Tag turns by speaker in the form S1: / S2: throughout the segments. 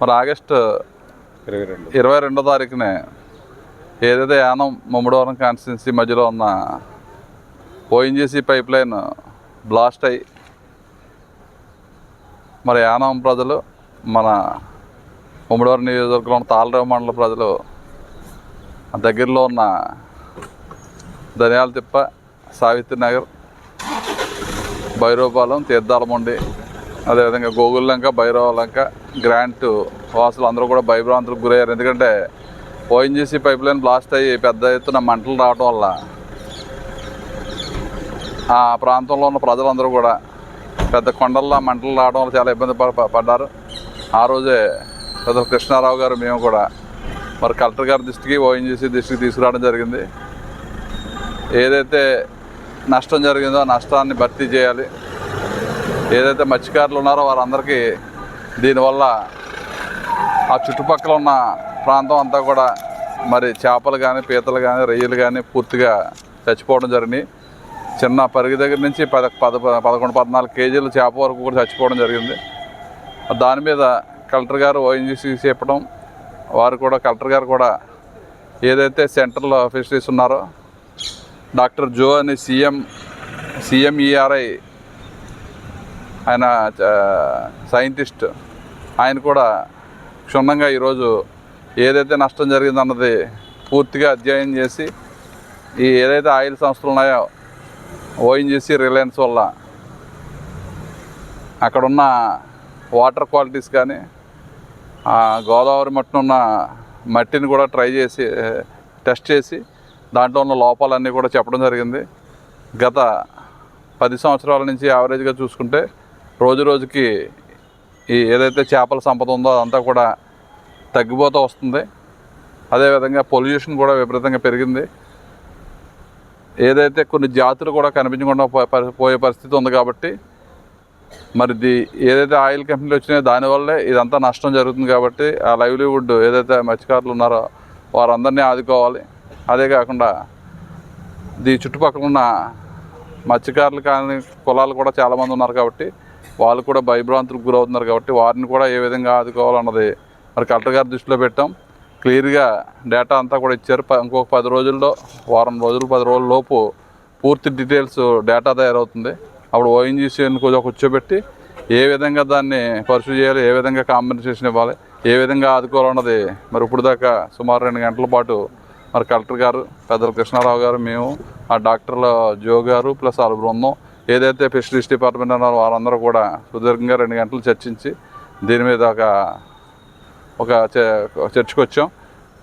S1: మరి ఆగస్టు
S2: ఇరవై రెండు.
S1: ఇరవై రెండో తారీఖునే ఏదైతే యానం ముమ్మడివరం కాన్స్టిట్యున్సీ మధ్యలో ఉన్న ఓఎన్జీసీ పైప్ లైన్ బ్లాస్ట్ అయ్యి మరి యానం ప్రజలు మన ముమ్మడివరం నియోజకవర్గంలో తాళరేవు మండల ప్రజలు దగ్గరలో ఉన్న ధనియాల తిప్ప సావిత్రి నగర్ భైరవపాలెం తీర్థాలమండి అదేవిధంగా గోగుల్లంక భైరవలంక గ్రాంట్ వాసులు అందరూ కూడా భయభ్రాంతులకు గురయ్యారు. ఎందుకంటే ఓఎన్జీసీ పైప్ లైన్ బ్లాస్ట్ అయ్యి పెద్ద ఎత్తున మంటలు రావడం వల్ల ఆ ప్రాంతంలో ఉన్న ప్రజలందరూ కూడా పెద్ద కొండల్లో మంటలు రావడం వల్ల చాలా ఇబ్బంది పడ్డారు. ఆ రోజే పెద్ద కృష్ణారావు గారు మేము కూడా మరి కలెక్టర్ గారి దృష్టికి ఓఎన్జీసీ దృష్టికి తీసుకురావడం జరిగింది. ఏదైతే నష్టం జరిగిందో ఆ నష్టాన్ని భర్తీ చేయాలి. ఏదైతే మత్స్యకారులు ఉన్నారో వారందరికీ దీనివల్ల ఆ చుట్టుపక్కల ఉన్న ప్రాంతం అంతా కూడా మరి చేపలు కానీ పీతలు కానీ రొయ్యలు కానీ పూర్తిగా చచ్చిపోవడం జరిగింది. చిన్న పరిగి దగ్గర నుంచి పద పద పదకొండు పద్నాలుగు కేజీల చేప వరకు కూడా చచ్చిపోవడం జరిగింది. దాని మీద కలెక్టర్ గారు ఓఎన్జీసీ చెప్పడం వారు కూడా కలెక్టర్ గారు కూడా ఏదైతే సెంట్రల్ ఫిషరీస్ ఉన్నారో డాక్టర్ జో అని సీఎం సీఎంఈఆర్ఐ ఆయన సైంటిస్ట్. ఆయన కూడా క్షుణ్ణంగా ఈరోజు ఏదైతే నష్టం జరిగిందన్నది పూర్తిగా అధ్యయనం చేసి ఈ ఏదైతే ఆయిల్ సంస్థలు ఉన్నాయో ఓఎన్జీసీ రిలయన్స్ వల్ల అక్కడున్న వాటర్ క్వాలిటీస్ కానీ ఆ గోదావరి మట్టున ఉన్న మట్టిని కూడా ట్రై చేసి టెస్ట్ చేసి దాంట్లో ఉన్న లోపాలన్నీ కూడా చెప్పడం జరిగింది. గత పది సంవత్సరాల నుంచి యావరేజ్గా చూసుకుంటే రోజు రోజుకి ఈ ఏదైతే చేపల సంపద ఉందో అదంతా కూడా తగ్గిపోతూ వస్తుంది. అదేవిధంగా పొల్యూషన్ కూడా విపరీతంగా పెరిగింది. ఏదైతే కొన్ని జాతులు కూడా కనిపించకుండా పోయే పరిస్థితి ఉంది కాబట్టి మరి ది ఏదైతే ఆయిల్ కంపెనీలు వచ్చినాయో దానివల్లే ఇదంతా నష్టం జరుగుతుంది కాబట్టి ఆ లైవ్లీవుడ్ ఏదైతే మత్స్యకారులు ఉన్నారో వారందరినీ ఆదుకోవాలి. అదే కాకుండా దీ చుట్టుపక్కల ఉన్న మత్స్యకారులు కానీ కులాలు కూడా చాలామంది ఉన్నారు కాబట్టి వాళ్ళు కూడా భయభ్రాంతులకు గురవుతున్నారు కాబట్టి వారిని కూడా ఏ విధంగా ఆదుకోవాలన్నది మరి కలెక్టర్ గారి దృష్టిలో పెట్టాం. క్లియర్గా డేటా అంతా కూడా ఇచ్చారు. ప- ఇంకొక పది రోజుల్లో వారం రోజులు పది రోజుల లోపు పూర్తి డీటెయిల్స్ డేటా తయారవుతుంది. అప్పుడు ఓఎన్జీసీని కొంచెం కూర్చోబెట్టి ఏ విధంగా దాన్ని పర్సూ చేయాలి ఏ విధంగా కాంపెన్సేషన్ ఇవ్వాలి ఏ విధంగా ఆదుకోవాలన్నది మరి ఇప్పుడు దాకా సుమారు రెండు గంటల పాటు మరి కలెక్టర్ గారు పెద్దల కృష్ణారావు గారు మేము ఆ డాక్టర్ల జో గారు ప్లస్ వాళ్ళ బృందం ఏదైతే ఫిషరీస్ డిపార్ట్మెంట్ ఉన్నారో వారందరూ కూడా సుదీర్ఘంగా రెండు గంటలు చర్చించి దీని మీద ఒక ఒక చ- చర్చకు వచ్చాం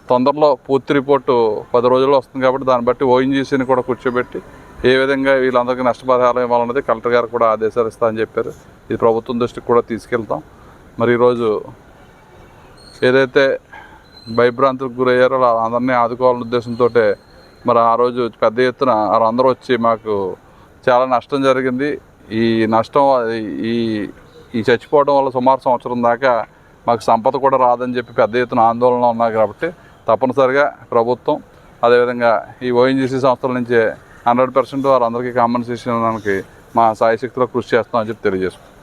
S1: తొందరలో పూర్తి రిపోర్టు పది రోజుల్లో వస్తుంది కాబట్టి దాన్ని బట్టి ఓఎన్జీసీని కూడా కూర్చోబెట్టి ఏ విధంగా వీళ్ళందరికీ నష్టపరిహారం ఇవ్వాలన్నది కలెక్టర్ గారు కూడా ఆదేశాలు ఇస్తా అని చెప్పారు. ఇది ప్రభుత్వం దృష్టికి కూడా తీసుకెళ్తాం. మరి ఈరోజు ఏదైతే భయభ్రాంతులకు గురయ్యారో అందరినీ ఆదుకోవాలనే ఉద్దేశంతో మరి ఆ రోజు పెద్ద ఎత్తున అందరూ వచ్చి మాకు చాలా నష్టం జరిగింది. ఈ నష్టం ఈ ఈ చచ్చిపోవడం వల్ల సుమారు సంవత్సరం దాకా మాకు సంపద కూడా రాదని చెప్పి పెద్ద ఎత్తున ఆందోళన ఉన్నాయి కాబట్టి తప్పనిసరిగా ప్రభుత్వం అదేవిధంగా ఈ ఓఎన్జీసీ సంస్థల నుంచి హండ్రెడ్ పర్సెంట్ వారందరికీ కాంపెన్సేషన్ ఇవ్వడానికి మా సాయశక్తిలో కృషి చేస్తామని చెప్పి తెలియజేసుకుంటాం